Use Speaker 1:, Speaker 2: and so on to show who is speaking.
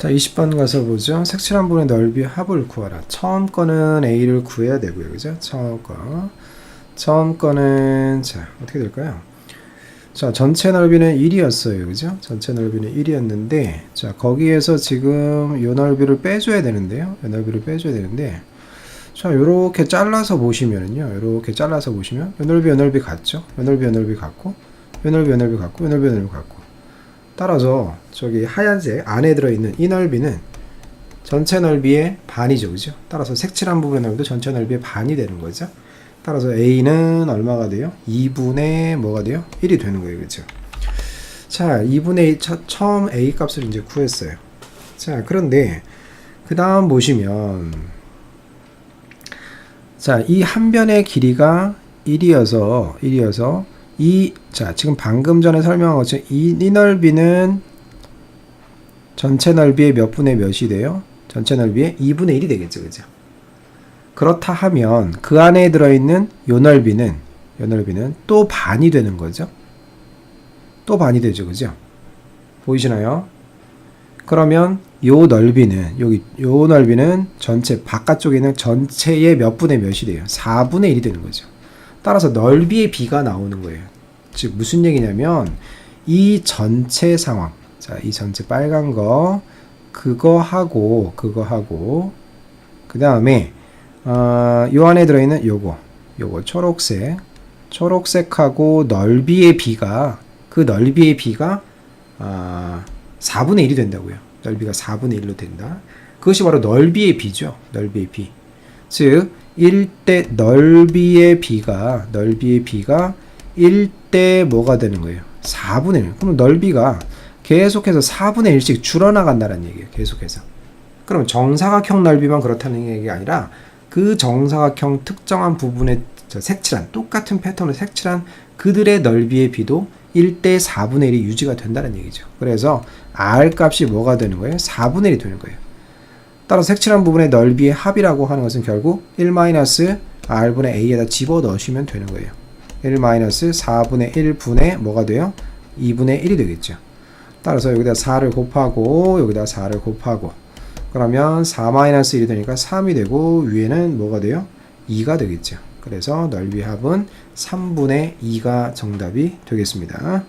Speaker 1: 자, 20번 가서 보죠. 색칠한 부분의 넓이 합을 구하라. 처음 거는 A를 구해야 되고요. 그죠? 처음 거. 처음 거는, 자, 어떻게 될까요? 자, 전체 넓이는 1이었어요. 그죠? 전체 넓이는 1이었는데, 자, 거기에서 지금 요 넓이를 빼줘야 되는데요. 요 넓이를 빼줘야 되는데, 자, 요렇게 잘라서 보시면은요. 요렇게 잘라서 보시면, 요 넓이, 요 넓이 같죠? 요 넓이, 요 넓이 같고, 요 넓이, 요 넓이 같고, 요 넓이, 요 넓이 같고. 따라서 저기 하얀색 안에 들어있는 이 넓이는 전체 넓이의 반이죠. 그죠? 따라서 색칠한 부분의 넓이도 전체 넓이의 반이 되는 거죠. 따라서 A는 얼마가 돼요? 2분의 뭐가 돼요? 1이 되는 거예요. 그죠? 자, 2분의 1 처, 처음 A 값을 이제 구했어요. 자, 그런데 그 다음 보시면 자, 이 한 변의 길이가 1이어서 1이어서 이, 자, 지금 방금 전에 설명한 것처럼 이, 이 넓이는 전체 넓이의 몇 분의 몇이 돼요? 전체 넓이의 2분의 1이 되겠죠, 그죠? 그렇다 하면 그 안에 들어있는 요 넓이는, 요 넓이는 또 반이 되는 거죠? 또 반이 되죠, 그죠? 보이시나요? 그러면 요 넓이는, 여기, 요 넓이는 전체, 바깥쪽에 있는 전체의 몇 분의 몇이 돼요? 4분의 1이 되는 거죠. 따라서 넓이의 비가 나오는 거예요. 즉 무슨 얘기냐면 이 전체 상황, 자, 이 전체 빨간 거 그거 하고 그거 하고 그 다음에 어, 요 안에 들어있는 요거 요거 초록색 초록색하고 넓이의 비가 그 넓이의 비가 아, 4분의 1이 된다고요. 넓이가 4분의 1로 된다. 그것이 바로 넓이의 비죠. 넓이의 비. 즉 1대 넓이의 비가 넓이의 비가 1 대 뭐가 되는 거예요? 4분의 1. 그럼 넓이가 계속해서 4분의 1씩 줄어나간다는 얘기예요. 계속해서. 그럼 정사각형 넓이만 그렇다는 얘기가 아니라 그 정사각형 특정한 부분에 저 색칠한 똑같은 패턴으로 색칠한 그들의 넓이의 비도 1대 4분의 1이 유지가 된다는 얘기죠. 그래서 R 값이 뭐가 되는 거예요? 4분의 1이 되는 거예요. 따라 색칠한 부분의 넓이의 합이라고 하는 것은 결국 1-r분의 a에다 집어 넣으시면 되는 거예요. 1-4분의 1분의 뭐가 돼요? 2분의 1이 되겠죠. 따라서 여기다 4를 곱하고 여기다 4를 곱하고 그러면 4-1이 되니까 3이 되고 위에는 뭐가 돼요? 2가 되겠죠. 그래서 넓이 합은 3분의 2가 정답이 되겠습니다.